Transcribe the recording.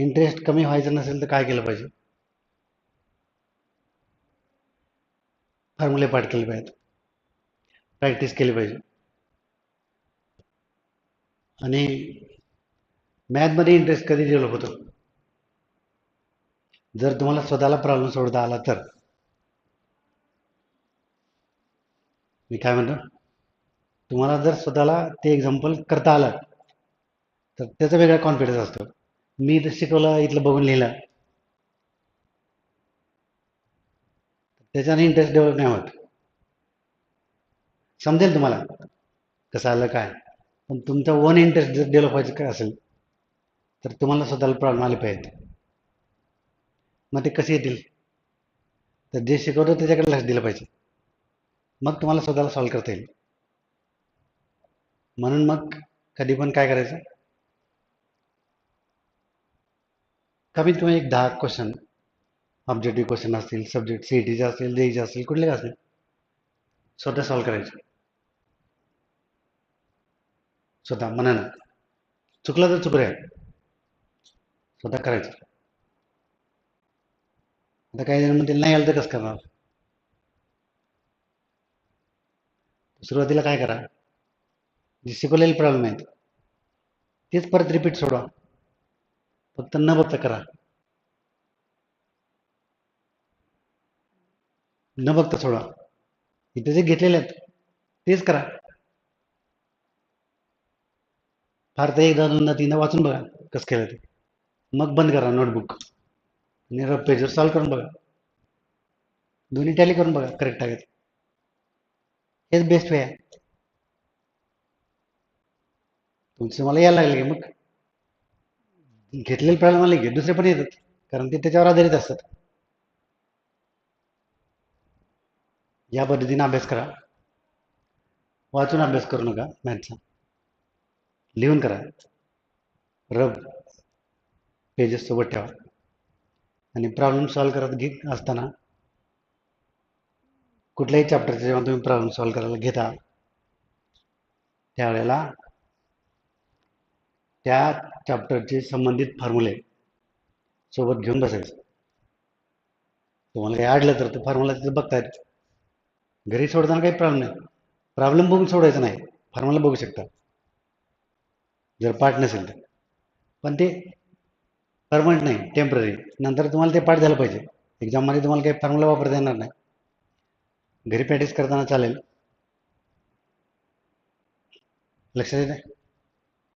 Interest कमी व्हायचं नसेल तर काय केलं पाहिजे? फॉर्म्युले पाठ केले पाहिजेत. प्रॅक्टिस केली पाहिजे. आणि मॅथमध्ये इंटरेस्ट कधी डेव्हलप होतो? जर तुम्हाला स्वतःला प्रॉब्लेम सोडता आला तर. मी काय म्हणतो? तुम्हाला जर स्वतःला ते एक्झाम्पल करता आलं तर त्याचा वेगळा कॉन्फिडन्स असतो. मी इथं शिकवलं इथलं बघून लिहिलं. त्याच्याने इंटरेस्ट डेव्हलप नाही होत. समजेल तुम्हाला कसं आलं काय? पण तुमचा वन इंटरेस्ट जर डेव्हलप व्हायचं काय असेल तर तुम्हाला स्वतःला प्रॉब्लेम आले पाहिजेत. मग ते कसे येतील? तर जे शिकवतो त्याच्याकडे लक्ष दिलं पाहिजे. मग तुम्हाला स्वतःला सॉल्व करता येईल. म्हणून मग कधी पण काय करायचं? कमीत कमी एक दहा क्वेश्चन ऑब्जेक्टिव्ह क्वेश्चन असतील सब्जेक्ट सी ई टीचे असतील जेईचे असतील कुठले का असतील स्वतः सॉल्व करायचे. स्वतः मनानं चुकलं तर चुकलं आहे स्वतः करायचं. आता काही जण म्हणतील नाही आलं तर कसं करणार? सुरुवातीला काय करा? जे शिकवलेले प्रॉब्लेम आहेत तेच परत रिपीट सोडवा. फक्त न बघता करा. न बघता सोडा इथे जे घेतलेले आहेत तेच करा. फार तर एकदा दोनदा तीनदा वाचून बघा कसं केलं ते. मग बंद करा नोटबुक आणि रफ पेजवर सॉल्व करून बघा. दोन्ही टॅली करून बघा करेक्ट आहे हेच बेस्ट वे आहे. तुमचं मला यायला लागले की मग घेतलेले प्रॉब्लेम आले की दुसरे पण येतात. कारण ते त्याच्यावर आधारित असतात. या पद्धतीने अभ्यास करा. वाचून अभ्यास करू नका मॅथचा लिहून करा. रब. पेजेस सोबत ठेवा. आणि प्रॉब्लेम सॉल्व करत घेत असताना कुठल्याही चॅप्टरचे जेव्हा तुम्ही प्रॉब्लेम सॉल्व करायला घेता त्यावेळेला त्या चॅप्टरचे संबंधित फॉर्म्युले सोबत घेऊन बसायचं. तुम्हाला काही अडलं तर ते फॉर्म्युला तिथं बघता येत घरी सोडताना काही प्रॉब्लेम नाही. प्रॉब्लेम बघून सोडायचं नाही. फॉर्म्युला बघू शकता. जर पाठ नसेल तर. पण ते परमनंट नाही टेंपररी नंतर तुम्हाला ते पाठ झालं पाहिजे. एक्झाममध्ये तुम्हाला काही फॉर्म्युला वापरता येणार नाही. घरी प्रॅक्टिस करताना चालेल. लक्षात येते